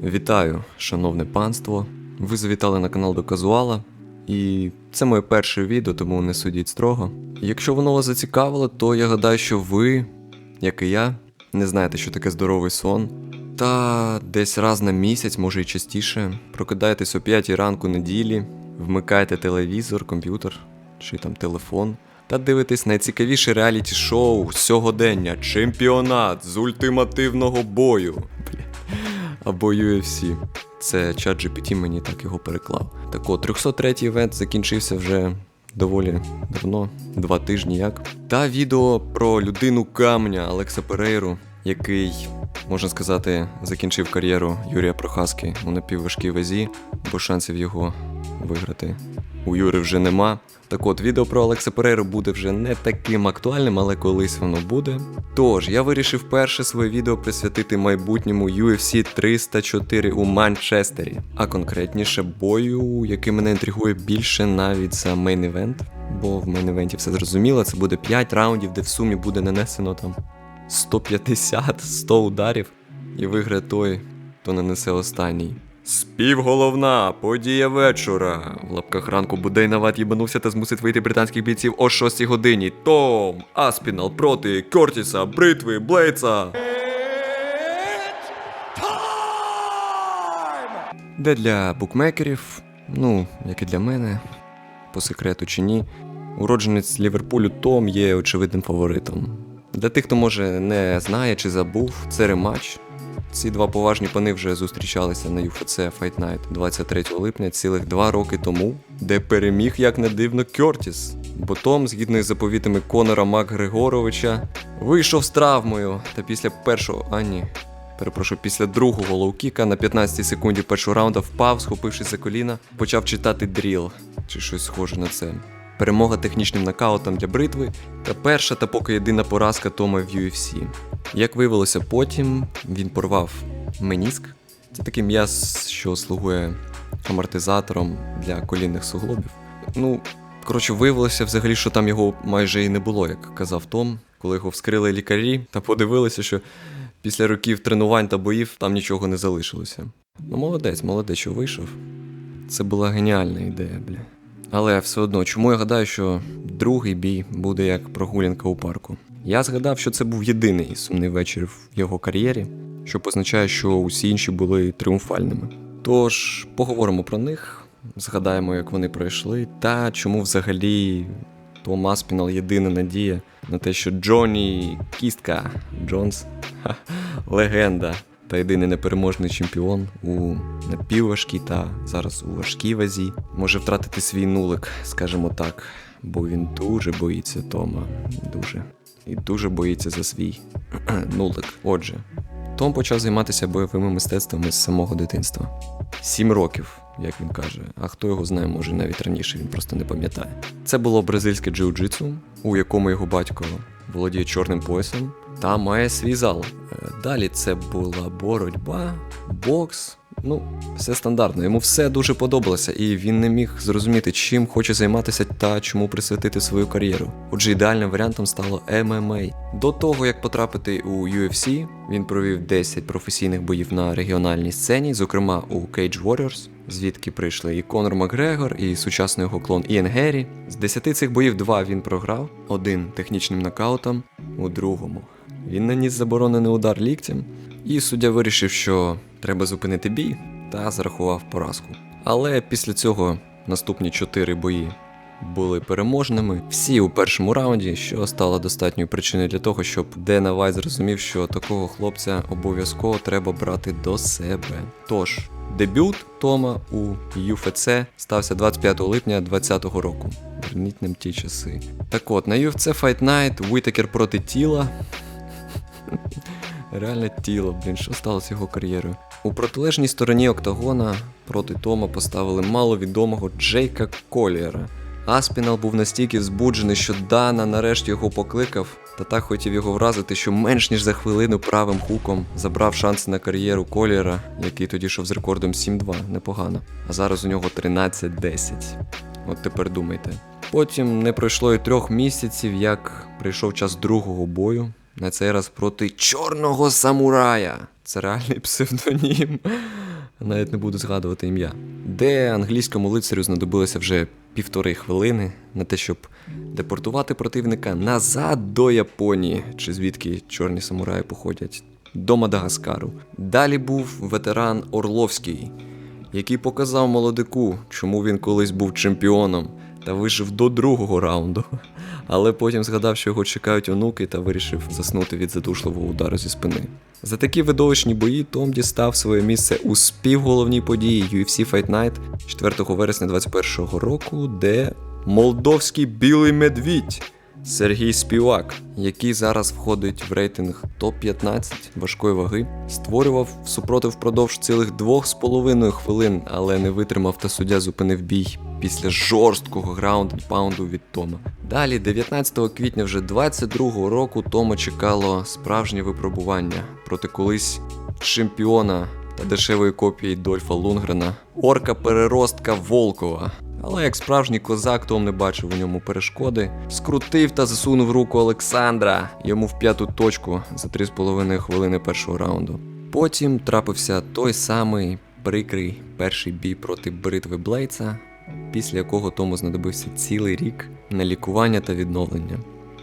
Вітаю, шановне панство. Ви завітали на канал до Казуала, і це моє перше відео, тому не судіть строго. Якщо воно вас зацікавило, то я гадаю, що ви, як і я, не знаєте, що таке здоровий сон. Та десь раз на місяць, може і частіше, прокидаєтесь о 5 ранку неділі, вмикаєте телевізор, комп'ютер чи там телефон. Та дивитесь найцікавіше реаліті шоу сьогодення Чемпіонат з ультимативного бою. Бля або UFC. Це чат GPT мені так його переклав. Так от, 303-й івент закінчився вже доволі давно, два тижні як. Та відео про людину камня Алекса Перейру, який, можна сказати, закінчив кар'єру Юрія Прохаски у напівважкій вазі, бо шансів його виграти у Юри вже нема. Так от, відео про Олекса Перейру буде вже не таким актуальним, але колись воно буде. Тож, я вирішив перше своє відео присвятити майбутньому UFC 304 у Манчестері, а конкретніше бою, який мене інтригує більше навіть за мейн-івент, бо в мейн-івенті все зрозуміло, це буде 5 раундів, де в сумі буде нанесено там 150-100 ударів, і виграє той, хто нанесе останній. Співголовна подія вечора. В лапках ранку Будейнават їбанувся та змусить вийти британських бійців о 6 годині. Том Аспінал проти Кертіса, Бритви, Блейца. Де для букмекерів, ну, як і для мене, по секрету чи ні, уродженець Ліверпулю Том є очевидним фаворитом. Для тих, хто може не знає чи забув, це рематч. Ці два поважні пани вже зустрічалися на UFC Fight Night 23 липня, цілих два роки тому, де переміг, як не дивно, Кертіс. Бо Том, згідно із заповітами Конора Макгригоровича, вийшов з травмою та після першого. А ні. Перепрошую, після другого лоукіка на 15 секунді першого раунда впав, схопившись за коліна, почав читати дріл чи щось схоже на це. Перемога технічним нокаутом для бритви та перша та поки єдина поразка Тома в UFC. Як виявилося потім, він порвав меніск. Це такий м'яз, що слугує амортизатором для колінних суглобів. Ну, коротше, виявилося взагалі, що там його майже і не було, як казав Том, коли його вскрили лікарі та подивилися, що після років тренувань та боїв там нічого не залишилося. Ну, молодець, молодець, що вийшов. Це була геніальна ідея, бля. Але все одно, чому я гадаю, що другий бій буде як прогулянка у парку? Я згадав, що це був єдиний сумний вечір в його кар'єрі, що позначає, що усі інші були тріумфальними. Тож поговоримо про них, згадаємо, як вони пройшли, та чому взагалі Том Аспінал єдина надія на те, що Джонні Кістка Джонс ха, легенда та єдиний непереможний чемпіон у напівважкій та зараз у важкій вазі може втратити свій нулик, скажімо так, бо він дуже боїться Тома. Дуже. І дуже боїться за свій нулик. Отже, Том почав займатися бойовими мистецтвами з самого дитинства. Сім років, як він каже, а хто його знає, може навіть раніше, він просто не пам'ятає. Це було бразильське джиу-джитсу, у якому його батько володіє чорним поясом та має свій зал. Е, Далі це була боротьба, бокс. Ну, все стандартно. Йому все дуже подобалося, і він не міг зрозуміти, чим хоче займатися та чому присвятити свою кар'єру. Отже, ідеальним варіантом стало MMA. До того, як потрапити у UFC, він провів 10 професійних боїв на регіональній сцені, зокрема у Cage Warriors, звідки прийшли і Конор Макгрегор, і сучасний його клон Іен Геррі. З 10 цих боїв два він програв, один технічним нокаутом, у другому. Він наніс заборонений удар ліктем, і суддя вирішив, що треба зупинити бій та зарахував поразку. Але після цього наступні чотири бої були переможними. Всі у першому раунді, що стало достатньою причиною для того, щоб Дена Вай зрозумів, що такого хлопця обов'язково треба брати до себе. Тож, дебют Тома у UFC стався 25 липня 2020 року. Верніть нам ті часи. Так от, на UFC Fight Night Уітакер проти тіла. Реальне тіло, блін, що сталося з його кар'єрою? У протилежній стороні октагона проти Тома поставили маловідомого Джейка Коліера. Аспінал був настільки збуджений, що Дана нарешті його покликав, та так хотів його вразити, що менш ніж за хвилину правим хуком забрав шанси на кар'єру Коліера, який тоді йшов з рекордом 7-2, непогано. А зараз у нього 13-10. От тепер думайте. Потім не пройшло і трьох місяців, як прийшов час другого бою, на цей раз проти чорного самурая. Це реальний псевдонім. Навіть не буду згадувати ім'я. Де англійському лицарю знадобилося вже півтори хвилини на те, щоб депортувати противника назад до Японії, чи звідки чорні самураї походять, до Мадагаскару. Далі був ветеран Орловський, який показав молодику, чому він колись був чемпіоном та вижив до другого раунду. Але потім згадав, що його чекають онуки та вирішив заснути від задушливого удару зі спини. За такі видовищні бої Том дістав своє місце у співголовній події UFC Fight Night 4 вересня 2021 року, де молдовський білий медвідь Сергій Співак, який зараз входить в рейтинг топ-15 важкої ваги, створював супротив впродовж цілих двох з половиною хвилин, але не витримав та суддя зупинив бій після жорсткого граунд паунду від Тома. Далі, 19 квітня вже 22-го року, Тома чекало справжнє випробування проти колись чемпіона та дешевої копії Дольфа Лунгрена, орка переростка Волкова. Але як справжній козак, Том не бачив у ньому перешкоди, скрутив та засунув руку Олександра йому в п'яту точку за 3,5 хвилини першого раунду. Потім трапився той самий прикрий перший бій проти бритви Блейца, після якого Тому знадобився цілий рік на лікування та відновлення.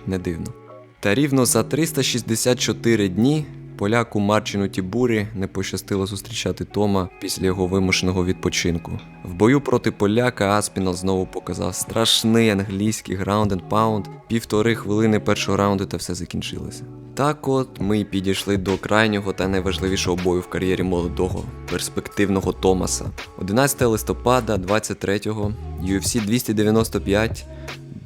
Не дивно. Та рівно за 364 дні поляку Марчину Тібурі не пощастило зустрічати Тома після його вимушеного відпочинку. В бою проти поляка Аспінал знову показав страшний англійський граунд and паунд, півтори хвилини першого раунду та все закінчилося. Так от ми й підійшли до крайнього та найважливішого бою в кар'єрі молодого, перспективного Томаса. 11 листопада 23-го UFC 295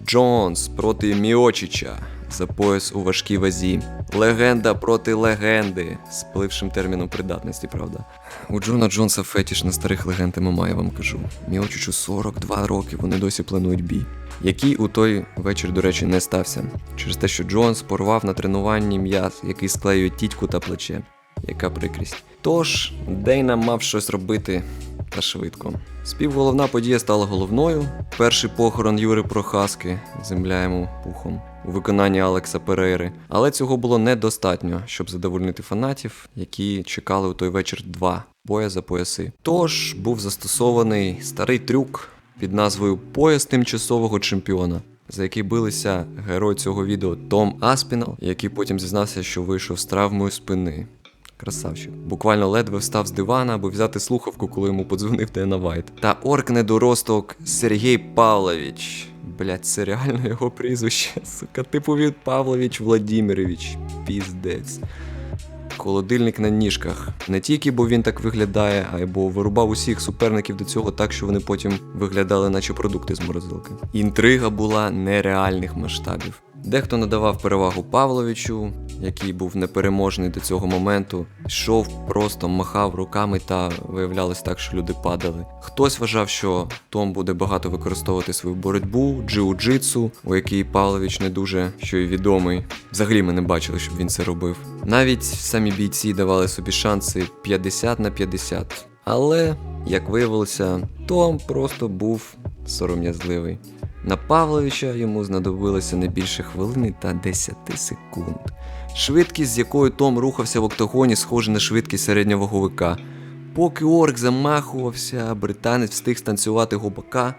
Джонс проти Міочича за пояс у важкій вазі. Легенда проти легенди з плившим терміном придатності, правда. У Джона Джонса фетіш на старих легенд ММА, я вам кажу. Міочичу 42 роки, вони досі планують бій. Який у той вечір, до речі, не стався. Через те, що Джонс порвав на тренуванні м'яз, який склеює тітьку та плече. Яка прикрість. Тож, Дейна мав щось робити та швидко. Співголовна подія стала головною. Перший похорон Юри Прохаски, земля йому пухом, у виконанні Алекса Перейри. Але цього було недостатньо, щоб задовольнити фанатів, які чекали у той вечір два боя за пояси. Тож був застосований старий трюк під назвою Пояс тимчасового чемпіона. За який билися герой цього відео Том Аспінал, який потім зізнався, що вийшов з травмою спини. Красавчик. Буквально ледве встав з дивана, аби взяти слухавку, коли йому подзвонив Дена Вайт. Та орк недоросток Сергій Павлович. Блять, це реально його прізвище. Сука, типу від Павлович Владимирович. Піздець. Холодильник на ніжках. Не тільки бо він так виглядає, а й бо вирубав усіх суперників до цього так, що вони потім виглядали, наче продукти з морозилки. Інтрига була нереальних масштабів. Дехто надавав перевагу Павловичу, який був непереможний до цього моменту, йшов, просто махав руками та виявлялось так, що люди падали. Хтось вважав, що Том буде багато використовувати свою боротьбу, джиу-джитсу, у якій Павлович не дуже що й відомий. Взагалі ми не бачили, щоб він це робив. Навіть самі бійці давали собі шанси 50 на 50. Але, як виявилося, Том просто був сором'язливий. На Павловича йому знадобилося не більше хвилини та 10 секунд. Швидкість, з якою Том рухався в октагоні, схожа на швидкість середньоваговика. Поки орк замахувався, британець встиг станцювати губака,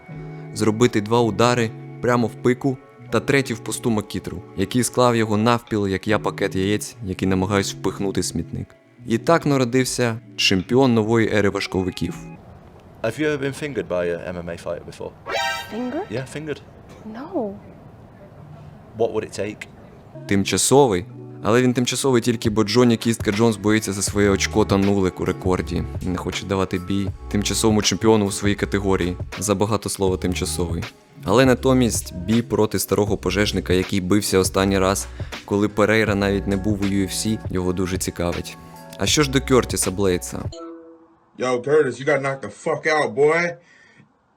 зробити два удари прямо в пику та третій в пусту макітру, який склав його навпіл, як я пакет яєць, який намагаюсь впихнути смітник. І так народився чемпіон нової ери важковиків. Have you ever been fingered by a MMA fighter before? Finger? Yeah, fingered. No. What would it take? Тимчасовий. Але він тимчасовий тільки, бо Джоні Кістка Джонс боїться за своє очко та нулик у рекорді. і Не хоче давати бій тимчасовому чемпіону у своїй категорії. Забагато слова тимчасовий. Але натомість бій проти старого пожежника, який бився останній раз, коли Перейра навіть не був у UFC, його дуже цікавить. А що ж до Кертіса Блейдса? Yo, Curtis, you got knocked the fuck out, boy.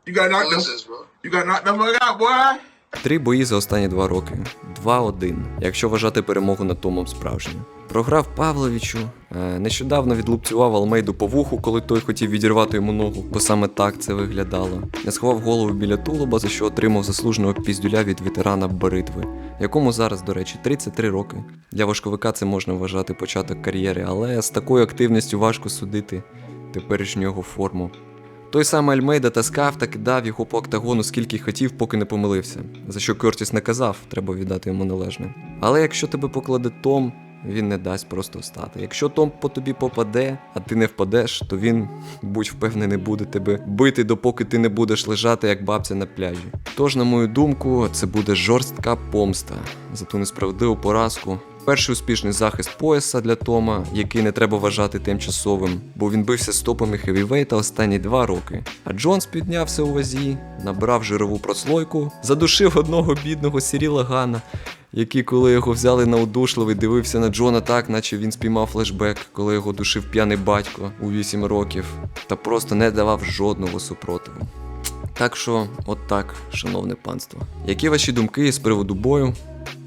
You got knocked the, you got knocked the fuck out, boy. Три бої за останні два роки. 2-1, якщо вважати перемогу над Томом справжнім. Програв Павловичу, е, нещодавно відлупцював Алмейду по вуху, коли той хотів відірвати йому ногу, бо саме так це виглядало. Я сховав голову біля тулуба, за що отримав заслуженого піздюля від ветерана битви, якому зараз, до речі, 33 роки. Для важковика це можна вважати початок кар'єри, але з такою активністю важко судити теперішню його форму. Той самий Альмейда таскав та кидав його по октагону скільки хотів, поки не помилився. За що Кертіс не казав, треба віддати йому належне. Але якщо тебе покладе Том, він не дасть просто встати. Якщо Том по тобі попаде, а ти не впадеш, то він, будь впевнений, буде тебе бити, допоки ти не будеш лежати як бабця на пляжі. Тож, на мою думку, це буде жорстка помста за ту несправедливу поразку. Перший успішний захист пояса для Тома, який не треба вважати тимчасовим, бо він бився з топами хевівейта останні два роки. А Джонс піднявся у вазі, набрав жирову прослойку, задушив одного бідного Сіріла Гана, який, коли його взяли на удушливий, дивився на Джона так, наче він спіймав флешбек, коли його душив п'яний батько у 8 років, та просто не давав жодного супротиву. Так що, от так, шановне панство. Які ваші думки з приводу бою,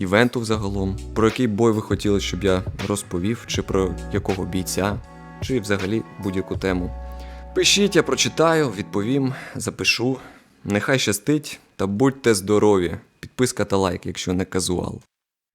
івенту взагалом? Про який бой ви хотіли, щоб я розповів, чи про якого бійця, чи взагалі будь-яку тему? Пишіть, я прочитаю, відповім, запишу. Нехай щастить та будьте здорові. Підписка та лайк, якщо не казуал.